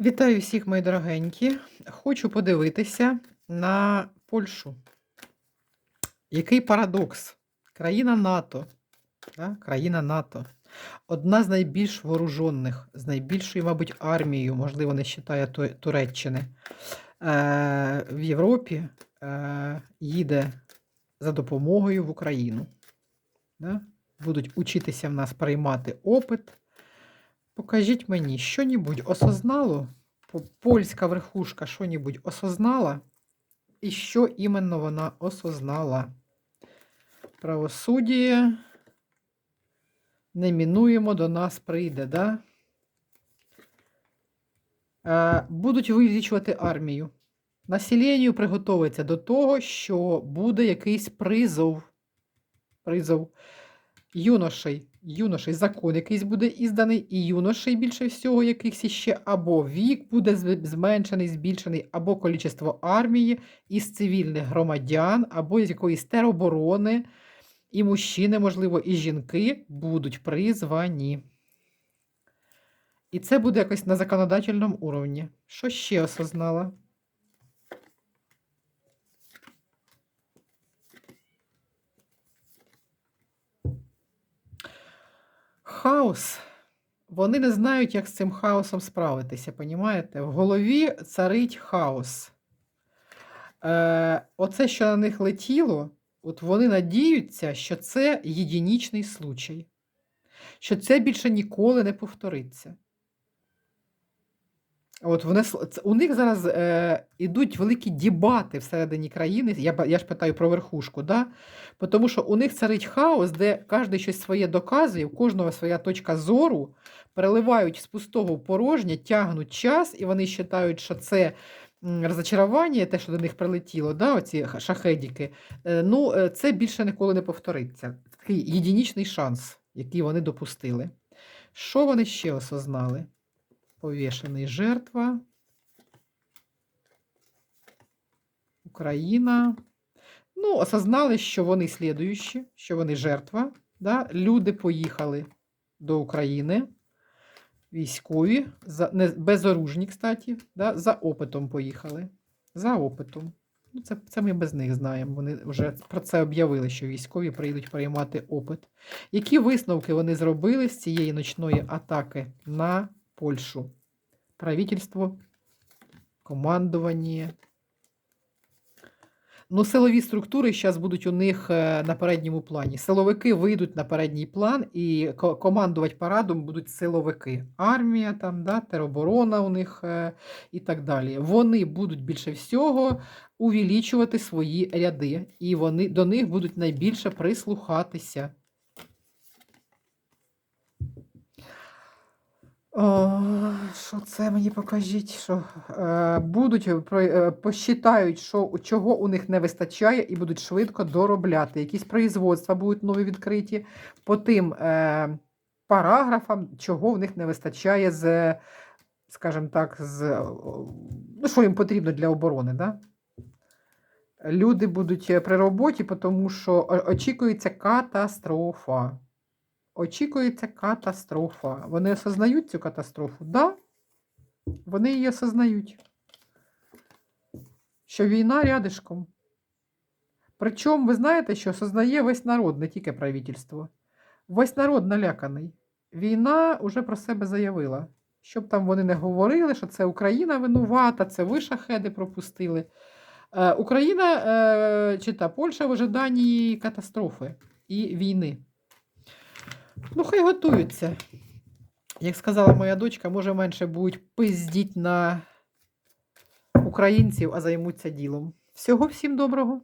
Вітаю всіх, мої дорогенькі. Хочу подивитися на Польщу. Який парадокс? Країна НАТО. Да? Країна НАТО. Одна з найбільш вооружених, з найбільшою, мабуть, армією, можливо, не вважає Туреччини. Е, в Європі е, їде за допомогою в Україну. Да? Будуть учитися в нас приймати опит. Покажіть мені, що-небудь осознало, по- польська верхушка що-небудь осознала, і що іменно вона осознала. Правосуддя немінуємо до нас прийде, да? Е, будуть вивічувати армію. Населенню приготовиться до того, що буде якийсь призов. Призов юношей, юношей закон якийсь буде ізданий, і юношей більше всього якихось іще, або вік буде зменшений, збільшений, або кількість армії із цивільних громадян, або з якоїсь тероборони, і мужчини, можливо, і жінки будуть призвані. І це буде якось на законодательному уровні. Що ще осознала? Хаос. Вони не знають, як з цим хаосом справитися, понімаєте? В голові царить хаос. Е, оце, що на них летіло, от вони надіються, що це єдинічний случай, що це більше ніколи не повториться. От вони, у них зараз е, ідуть великі дебати всередині країни. Я, я ж питаю про верхушку, да? Тому що у них царить хаос, де кожен щось своє доказує, у кожного своя точка зору, переливають з пустого в порожнє, тягнуть час, і вони вважають, що це розочарування, те, що до них прилетіло, да, оці шахедіки, е, ну, е, це більше ніколи не повториться. Такий єдинічний шанс, який вони допустили. Що вони ще осознали? Повішений жертва. Україна. Ну, осознали, що вони слідуючі, що вони жертва. Да? Люди поїхали до України. Військові, за, не, безоружні, кстати, да? за опитом поїхали. За опитом. Ну, це, це ми без них знаємо. Вони вже про це об'явили, що військові прийдуть приймати опит. Які висновки вони зробили з цієї ночної атаки на Польщу? Правительство, командування. Ну, силові структури зараз будуть у них е, на передньому плані. Силовики вийдуть на передній план і командувати парадом будуть силовики. Армія, там, да, тероборона у них е, і так далі. Вони будуть більше всього увеличувати свої ряди, і вони, до них будуть найбільше прислухатися. Що це мені покажіть? Що е, будуть е, е, посчитають, що чого у них не вистачає, і будуть швидко доробляти. Якісь производства будуть нові відкриті по тим е, параграфам, чого в них не вистачає з, скажімо так, з ну, що їм потрібно для оборони. Да? Люди будуть е, при роботі, тому що очікується катастрофа. Очікується катастрофа. Вони осознають цю катастрофу? Да, вони її осознають. Що війна рядишком. Причому ви знаєте, що осознає весь народ, не тільки правительство. Весь народ наляканий. Війна вже про себе заявила. Щоб там вони не говорили, що це Україна винувата, це ви шахеди пропустили. Е, Україна е, чи та Польща в ожиданні катастрофи і війни. Ну, хай готуються. Як сказала моя дочка, може менше будуть пиздіть на українців, а займуться ділом. Всього всім доброго.